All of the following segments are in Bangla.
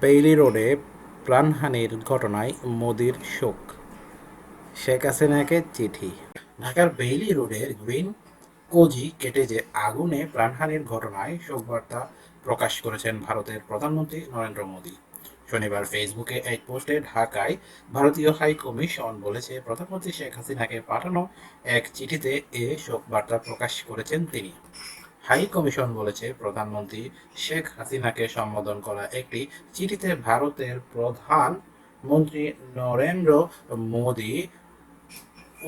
বেইলি রোডে প্রাণহানির ঘটনায় মোদির শোক। শেখ হাসিনাকে চিঠি। ঢাকার বেইলি রোডের গ্রিন কোজি কেটে যে আগুনে প্রাণহানির ঘটনায় শোকবার্তা প্রকাশ করেছেন ভারতের প্রধানমন্ত্রী নরেন্দ্র মোদী। শনিবার ফেসবুকে এক পোস্টে ঢাকায় ভারতীয় হাই কমিশন বলেছে, প্রধানমন্ত্রী শেখ হাসিনাকে পাঠানো এক চিঠিতে এ শোকবার্তা প্রকাশ করেছেন তিনি। হাই কমিশন বলেছে, প্রধানমন্ত্রী শেখ হাসিনাকে সম্বোধন করা একটি চিঠিতে ভারতের প্রধান মন্ত্রী নরেন্দ্র মোদী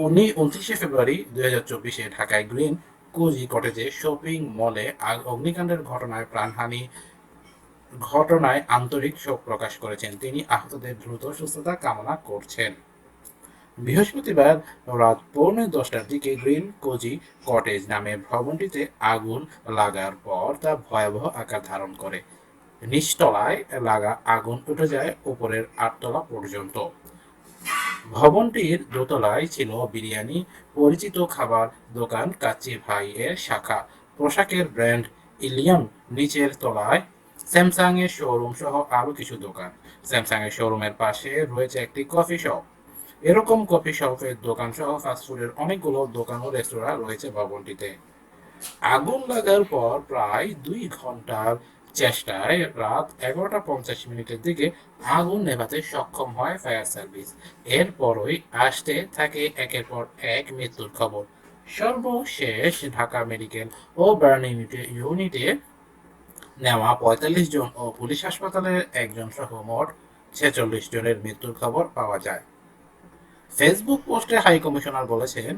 উনি উনত্রিশে ফেব্রুয়ারি দুই হাজার চব্বিশে ঢাকায় গ্রিন কোজি কটেজে শপিং মলে অগ্নিকাণ্ডের ঘটনায় প্রাণহানি ঘটনায় আন্তরিক শোক প্রকাশ করেছেন। তিনি আহতদের দ্রুত সুস্থতা কামনা করছেন। বৃহস্পতিবার রাত পৌনে দশটার দিকে গ্রিন কোজি কটেজ নামে ভবনটিতে আগুন লাগার পর তা ভয়াবহ আকার ধারণ করে। নিচতলায় লাগা আগুন উঠে যায় উপরের আটতলা পর্যন্ত। ভবনটির দোতলায় ছিল বিরিয়ানি, পরিচিত খাবার দোকান, কাচ্চি ভাই এর শাখা, পোশাকের ব্র্যান্ড ইলিয়াম, নিচের তলায় স্যামসাং এর শোরুম সহ আরও কিছু দোকান। স্যামসাং এর শোরুমের পাশে রয়েছে একটি কফি শপ। এরকম কফি শপের দোকান সহ ফাস্টফুডের অনেকগুলো দোকান ও রেস্তোরাঁ রয়েছে ভবনটিতে। আগুন লাগার পর প্রায় দুই ঘণ্টার চেষ্টায় রাত এগারোটা পঞ্চাশ মিনিটের দিকে আগুন নেভাতে সক্ষম হয় ফায়ার সার্ভিস এরপরই আসতে থাকে একের পর এক মৃত্যুর খবর। সর্বশেষ ঢাকা মেডিকেল ও বার্ন ইউনিটে ইউনিটে নেওয়া পঁয়তাল্লিশ জন ও পুলিশ হাসপাতালের একজন সহ মোট ছেচল্লিশ জনের মৃত্যুর খবর পাওয়া যায়। ফেসবুক পোস্টে হাই কমিশনার বলেছেন,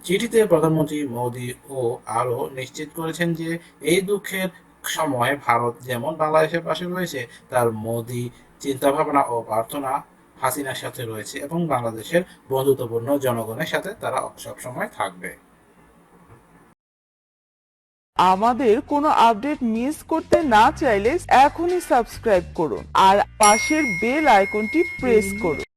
চিঠিতে প্রধানমন্ত্রী মোদী ও আরও নিশ্চিত করেছেন যে এই দুঃখের সময় ভারত যেমন বাংলাদেশের পাশে রয়েছে, তার মোদী চিন্তাভাবনা ও প্রার্থনা হাসিনার সাথে রয়েছে এবং বাংলাদেশের বন্ধুত্বপূর্ণ জনগণের সাথে তারা সবসময় থাকবে। আমাদের কোনো আপডেট মিস করতে না চাইলে এখনই সাবস্ক্রাইব করুন আর পাশের বেল আইকনটি প্রেস করুন।